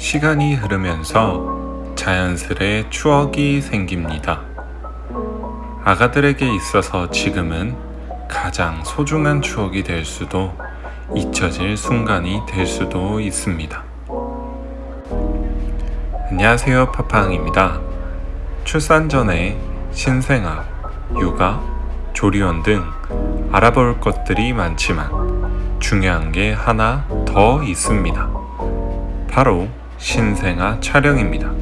시간이 흐르면서 자연스레 추억이 생깁니다. 아가들에게 있어서 지금은 가장 소중한 추억이 될 수도 잊혀질 순간이 될 수도 있습니다. 안녕하세요. 파파항입니다. 출산 전에 신생아, 육아, 조리원 등 알아볼 것들이 많지만 중요한 게 하나 더 있습니다. 바로 신생아 촬영입니다.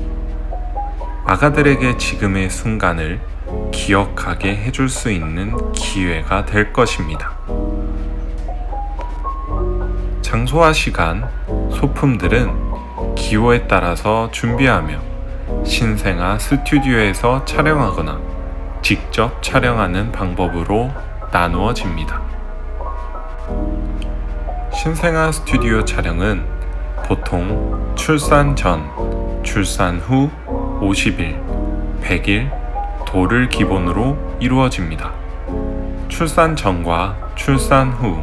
아가들에게 지금의 순간을 기억하게 해줄 수 있는 기회가 될 것입니다. 장소와 시간, 소품들은 기호에 따라서 준비하며 신생아 스튜디오에서 촬영하거나 직접 촬영하는 방법으로 나누어집니다. 신생아 스튜디오 촬영은 보통 출산 전, 출산 후 50일, 100일, 도를 기본으로 이루어집니다. 출산 전과 출산 후,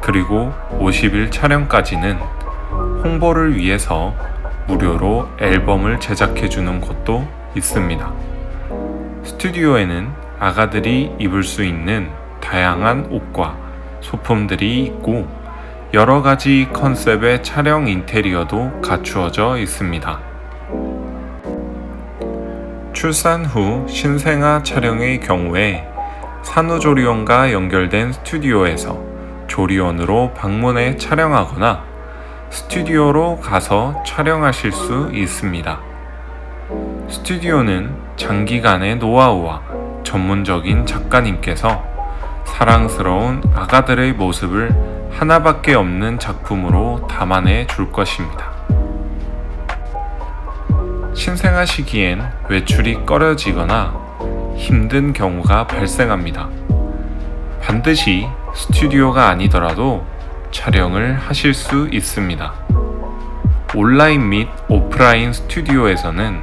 그리고 50일 촬영까지는 홍보를 위해서 무료로 앨범을 제작해주는 곳도 있습니다. 스튜디오에는 아가들이 입을 수 있는 다양한 옷과 소품들이 있고 여러 가지 컨셉의 촬영 인테리어도 갖추어져 있습니다. 출산 후 신생아 촬영의 경우에 산후조리원과 연결된 스튜디오에서 조리원으로 방문해 촬영하거나 스튜디오로 가서 촬영하실 수 있습니다. 스튜디오는 장기간의 노하우와 전문적인 작가님께서 사랑스러운 아가들의 모습을 하나밖에 없는 작품으로 담아내 줄 것입니다. 신생아 시기엔 외출이 꺼려지거나 힘든 경우가 발생합니다. 반드시 스튜디오가 아니더라도 촬영을 하실 수 있습니다. 온라인 및 오프라인 스튜디오에서는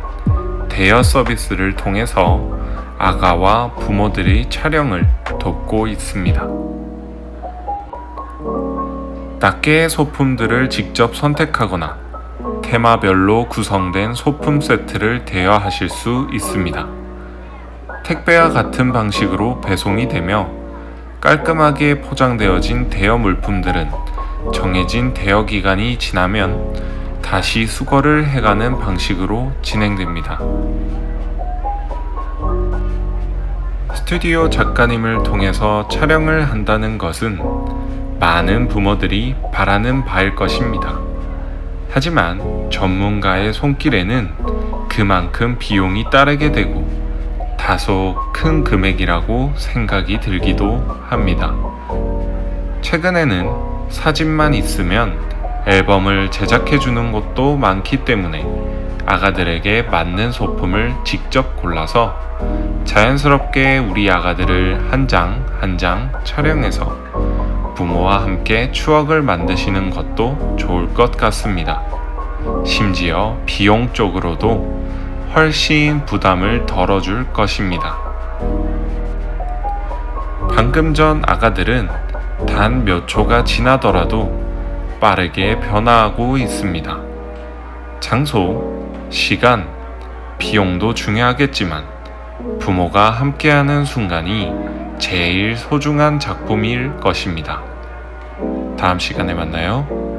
대여 서비스를 통해서 아가와 부모들의 촬영을 돕고 있습니다. 낱개의 소품들을 직접 선택하거나 테마별로 구성된 소품 세트를 대여하실 수 있습니다. 택배와 같은 방식으로 배송이 되며 깔끔하게 포장되어진 대여 물품들은 정해진 대여 기간이 지나면 다시 수거를 해가는 방식으로 진행됩니다. 스튜디오 작가님을 통해서 촬영을 한다는 것은 많은 부모들이 바라는 바일 것입니다. 하지만 전문가의 손길에는 그만큼 비용이 따르게 되고 다소 큰 금액이라고 생각이 들기도 합니다. 최근에는 사진만 있으면 앨범을 제작해 주는 곳도 많기 때문에 아가들에게 맞는 소품을 직접 골라서 자연스럽게 우리 아가들을 한 장 한장 촬영해서 부모와 함께 추억을 만드시는 것도 좋을 것 같습니다. 심지어 비용 쪽으로도 훨씬 부담을 덜어줄 것입니다. 방금 전 아가들은 단 몇 초가 지나더라도 빠르게 변화하고 있습니다. 장소, 시간, 비용도 중요하겠지만 부모가 함께하는 순간이 제일 소중한 작품일 것입니다. 다음 시간에 만나요.